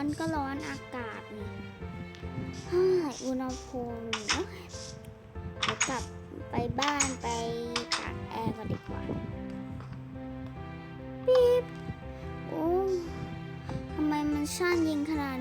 อนก็ร้อนอากาศนี่ฮ้ยอุณหภูมิเอ้ยเดี๋ยวกลับไปบ้านไปตากแอร์ก่อนดีกว่าปี๊บโอ้ทำไมมันช่านยิงขนาด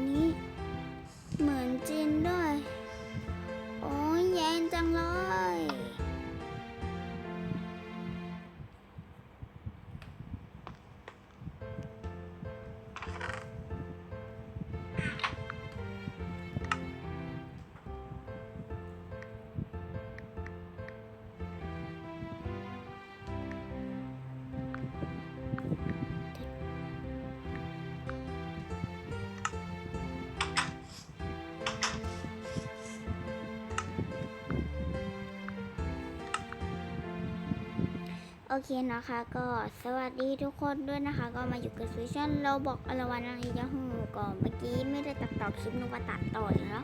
โอเคนะคะ ก็สวัสดีทุกคนด้วยนะคะ ก็มาอยู่กับซูชั่นเราบอกอลวันอะไรยะฮูก่อนเมื่อกี้ไม่ได้ตัดต่อคลิปนึกว่าตัดต่ออยู่แล้ว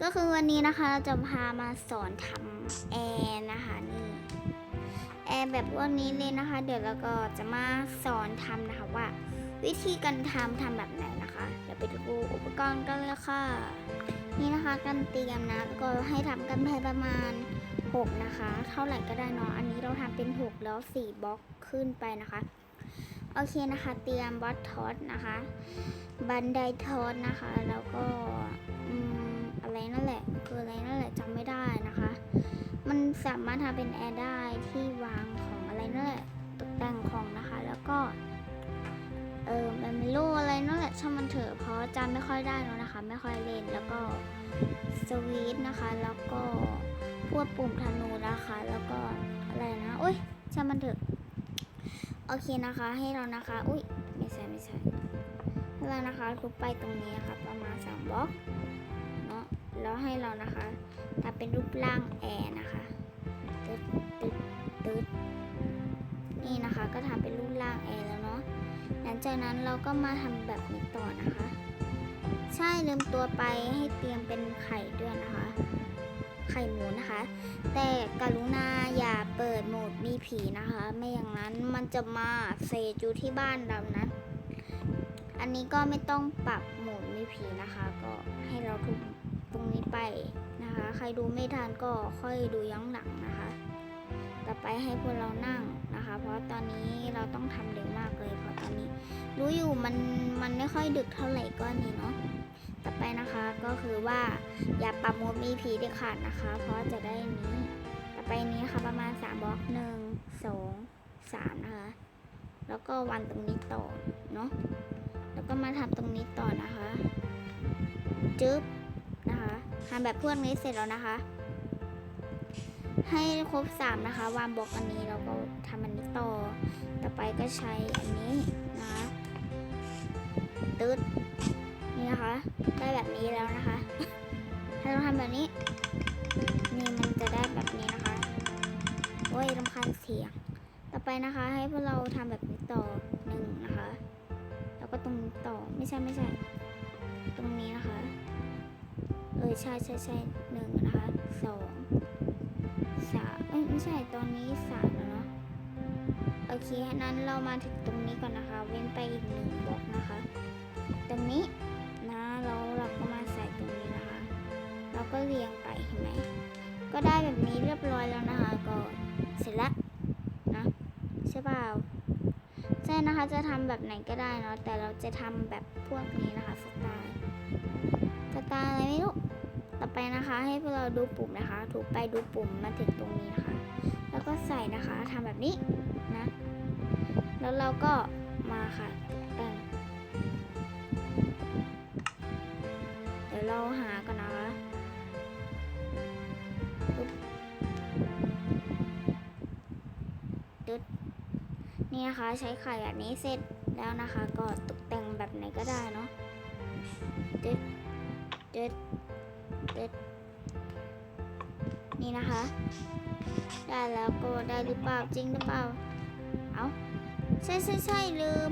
ก็คือวันนี้นะคะเราจะพามาสอนทำแอร์นะคะนี่แอร์แบบวันนี้เลยนะคะ เดี๋ยวเราก็จะมาสอนทำนะคะว่า วิธีการทำทำแบบไหนนะคะเดี๋ยวไปดูอุปกรณ์กันเลยค่ะ นี่นะคะการเตรียมนะก็ให้ทำกันภายประมาณ 6 นะคะ เท่าไหร่ก็ได้เนาะอันนี้เราทำเป็น 6 แล้ว 4บล็อกขึ้นไปนะคะ โอเคนะคะ เตรียมบอสทอสนะคะ บันไดทอสนะคะ แล้วก็อะไรนั่นแหละคืออะไรนั่นแหละจำไม่ได้นะคะ มันสามารถทำเป็นแอร์ได้ที่วางของอะไรนั่นแหละตกแต่งของนะคะ แล้วก็เออมันม่รู้อะไรนั่นแหละช่างมันเถอะเพราะจำไม่ค่อยได้แล้วนะคะ ไม่ค่อยเล่นแล้วก็สวีทนะคะ แล้วก็ พวกปุ่มธนูนะคะ แล้วก็อะไรนะอุ้ยช่างมันเถอะโอเคนะคะ ให้เรานะคะ อุ้ยไม่ใช่ไม่ใช่ให้เรานะคะทุบไปตรงนี้นะคะประมาณสามบล็อกเนาะแล้วให้เรานะคะทำเป็นรูปร่างแอร์นะคะตึ๊ดตึ๊ดตึ๊ดนี่นะคะก็ทำเป็นรูปร่างแอร์แล้วเนาะหลังจากนั้นเราก็มาทำแบบนี้ต่อนะคะ ใช่ลืมตัวไปให้เตรียมเป็นไข่ด้วยนะคะ ไข่หมูนะคะ แต่กรุณาอย่าเปิดโหมดมีผีนะคะ ไม่อย่างนั้นมันจะมาเซจูที่บ้านเรานะ อันนี้ก็ไม่ต้องปรับโหมดมีผีนะคะ ก็ให้เราทุบตรงนี้ไปนะคะ ใครดูไม่ทันก็ค่อยดูย้อนหลังนะคะ ต่อไปให้พวกเรานั่งนะคะ เพราะตอนนี้เราต้องทำเร็วมากเลย เพราะตอนนี้ รู้อยู่มันมันไม่ค่อยดึกเท่าไหร่ก็นี่เนาะ ต่อไปนะคะก็คือว่าอย่าปรับโหมดมีผีเด็ดขาดนะคะ เพราะจะได้นี้ ต่อไปนี้นะคะประมาณ 3บล็อกหนึ่งสองสามนะคะ แล้วก็วันตรงนี้ต่อเนาะแล้วก็มาทำตรงนี้ต่อนะคะจึ๊บนะคะทำแบบพวกนี้เสร็จแล้วนะคะ ให้ครบสามนะคะ วางบล็อกอันนี้แล้วก็ทำอันนี้ต่อ ต่อไปก็ใช้อันนี้นะคะตึ๊ด ได้แบบนี้แล้วนะคะ ถ้าเราทำแบบนี้ นี่มันจะได้แบบนี้นะคะโอ้ยรำคาญเสียง ต่อไปนะคะ ให้พวกเราทำแบบนี้ต่อหนึ่งนะคะ แล้วก็ตรงนี้ต่อไม่ใช่ไม่ใช่ ตรงนี้นะคะ เออใช่ใช่ใช่หนึ่งนะคะสองสามเอ้ยไม่ใช่ตอนนี้สามแล้วเนาะโอเคนั้นเรามาถึงตรงนี้ก่อนนะคะ เว้นไปอีกหนึ่งบล็อกนะคะ ตรงนี้ ก็เรียงไปเห็นไหม ก็ได้แบบนี้เรียบร้อยแล้วนะคะก็เสร็จแล้วนะใช่เปล่าใช่นะคะจะทำแบบไหนก็ได้เนาะแต่เราจะทำแบบพวกนี้นะคะสไตล์สไตล์อะไรไม่รู้ต่อไปนะคะ ให้พวกเราดูปุ่มนะคะ ถูกไปดูปุ่มมาถึงตรงนี้นะคะ แล้วก็ใส่นะคะทำแบบนี้นะ แล้วเราก็ ตึ๊ดนี่นะคะใช้ไข่แบบนี้เสร็จแล้วนะคะ ก็ตกแต่งแบบไหนก็ได้เนาะตึ๊ดตึ๊ดตึ๊ดนี่นะคะ ได้แล้วก็ได้หรือเปล่าจริงหรือเปล่า เอาใช่ใช่ใช่ลืม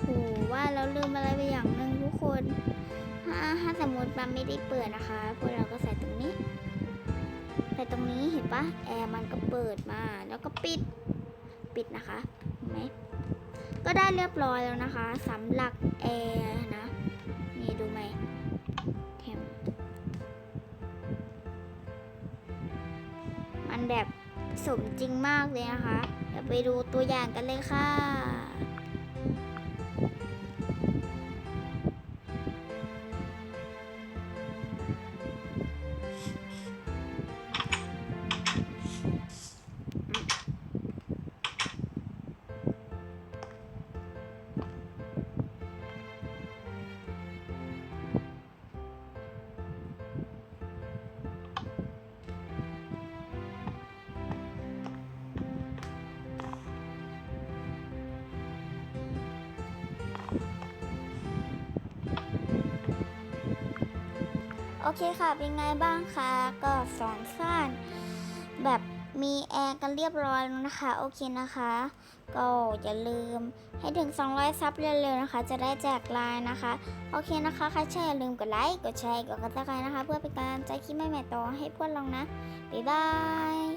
โหว่าเราลืมอะไรไปอย่างหนึ่งทุกคนถ้าถ้าสมมติมันไม่ได้เปิดนะคะ พวกเราก็ใส่ตรงนี้ ใส่ตรงนี้เห็นปะแอร์มันก็เปิดมาแล้วก็ปิดปิดนะคะเห็นไหมก็ได้เรียบร้อยแล้วนะคะสำหรับแอร์นะรู้ไหมแถมมันแบบสมจริงมากเลยนะคะ เดี๋ยวไปดูตัวอย่างกันเลยค่ะ โอเคค่ะ เป็นไงบ้างคะ ก็สอนสั้นแบบมีแอร์กันเรียบร้อยแล้วนะคะ โอเคนะคะ ก็อย่าลืมให้ถึง 200 ซับเร็วๆนะคะ จะได้แจกไลน์นะคะ โอเคนะคะใครแช่อย่าลืมกดไลค์ กดแชร์ กดกระต่ายนะคะ เพื่อเป็นการใจคิดใหม่ๆต่อให้พวกเรานะ บ๊ายบาย